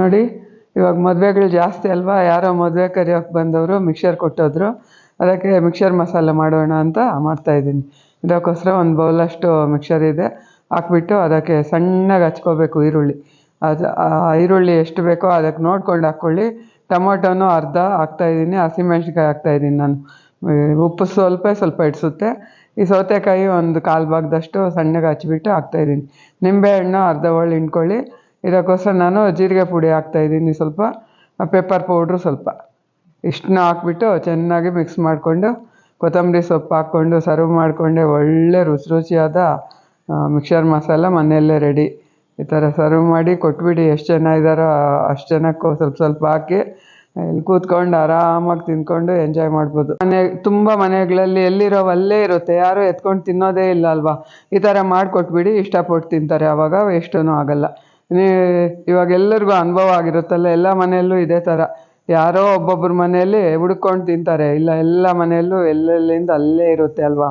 ನೋಡಿ, ಇವಾಗ ಮದುವೆಗಳು ಜಾಸ್ತಿ ಅಲ್ವಾ? ಯಾರೋ ಮದುವೆ ಕರೆಯೋಕೆ ಬಂದವರು ಮಿಕ್ಸರ್ ಕೊಟ್ಟೋದ್ರು. ಅದಕ್ಕೆ ಮಿಕ್ಸರ್ ಮಸಾಲೆ ಮಾಡೋಣ ಅಂತ ಮಾಡ್ತಾ ಇದ್ದೀನಿ. ಇದಕ್ಕೋಸ್ಕರ ಒಂದು ಬೌಲಷ್ಟು ಮಿಕ್ಸರ್ ಇದೆ. ಹಾಕ್ಬಿಟ್ಟು ಅದಕ್ಕೆ ಸಣ್ಣಗೆ ಹಚ್ಕೋಬೇಕು ಈರುಳ್ಳಿ. ಅದು ಈರುಳ್ಳಿ ಎಷ್ಟು ಬೇಕೋ ಅದಕ್ಕೆ ನೋಡ್ಕೊಂಡು ಹಾಕ್ಕೊಳ್ಳಿ. ಟೊಮೊಟೊನೂ ಅರ್ಧ ಹಾಕ್ತಾಯಿದ್ದೀನಿ ಹಸಿಮೆಣ್ಸಿನ್ಕಾಯಿ ಹಾಕ್ತಾಯಿದ್ದೀನಿ ನಾನು. ಉಪ್ಪು ಸ್ವಲ್ಪ ಸ್ವಲ್ಪ ಇಡಿಸುತ್ತೆ. ಈ ಸೌತೆಕಾಯಿ ಒಂದು ಕಾಲು ಭಾಗದಷ್ಟು ಸಣ್ಣಗೆ ಹಚ್ಬಿಟ್ಟು ಹಾಕ್ತಾಯಿದ್ದೀನಿ ನಿಂಬೆಹಣ್ಣು ಅರ್ಧ ಒಳ್ಳೆ ಹಿಂಡ್ಕೊಳ್ಳಿ. ಇದಕ್ಕೋಸ್ಕರ ನಾನು ಜೀರಿಗೆ ಪುಡಿ ಹಾಕ್ತಾಯಿದ್ದೀನಿ ಸ್ವಲ್ಪ ಪೆಪ್ಪರ್ ಪೌಡ್ರು ಸ್ವಲ್ಪ. ಇಷ್ಟನ್ನ ಹಾಕ್ಬಿಟ್ಟು ಚೆನ್ನಾಗಿ ಮಿಕ್ಸ್ ಮಾಡಿಕೊಂಡು ಕೊತ್ತಂಬರಿ ಸೊಪ್ಪು ಹಾಕ್ಕೊಂಡು ಸರ್ವ್ ಮಾಡಿಕೊಂಡೆ ಒಳ್ಳೆ ರುಚಿ ರುಚಿಯಾದ ಮಿಕ್ಸರ್ ಮಸಾಲ ಮನೆಯಲ್ಲೇ ರೆಡಿ ಈ ಥರ ಸರ್ವ್ ಮಾಡಿ ಕೊಟ್ಬಿಡಿ ಎಷ್ಟು ಜನ ಇದ್ದಾರೋ ಅಷ್ಟು ಜನಕ್ಕೂ ಸ್ವಲ್ಪ ಸ್ವಲ್ಪ ಹಾಕಿ, ಇಲ್ಲಿ ಕೂತ್ಕೊಂಡು ಆರಾಮಾಗಿ ತಿಂದ್ಕೊಂಡು ಎಂಜಾಯ್ ಮಾಡ್ಬೋದು. ಮನೆ, ತುಂಬ ಮನೆಗಳಲ್ಲಿ ಎಲ್ಲಿರೋ ಅಲ್ಲೇ ಇರುತ್ತೆ, ಯಾರೂ ಎತ್ಕೊಂಡು ತಿನ್ನೋದೇ ಇಲ್ಲ ಅಲ್ವಾ? ಈ ಥರ ಮಾಡಿಕೊಟ್ಬಿಡಿ, ಇಷ್ಟಪಟ್ಟು ತಿಂತಾರೆ. ಆವಾಗ ವೇಸ್ಟೂ ಆಗಲ್ಲ. ಇವಾಗ ಎಲ್ಲರಿಗೂ ಅನುಭವ ಆಗಿರುತ್ತಲ್ಲ, ಎಲ್ಲ ಮನೆಯಲ್ಲೂ ಇದೇ ಥರ ಯಾರೋ ಒಬ್ಬೊಬ್ಬರ ಮನೆಯಲ್ಲಿ ಹುಡ್ಕೊಂಡು ತಿಂತಾರೆ. ಇಲ್ಲ, ಎಲ್ಲ ಮನೆಯಲ್ಲೂ ಎಲ್ಲೆಲ್ಲಿಂದ ಅಲ್ಲೇ ಇರುತ್ತೆ ಅಲ್ವಾ?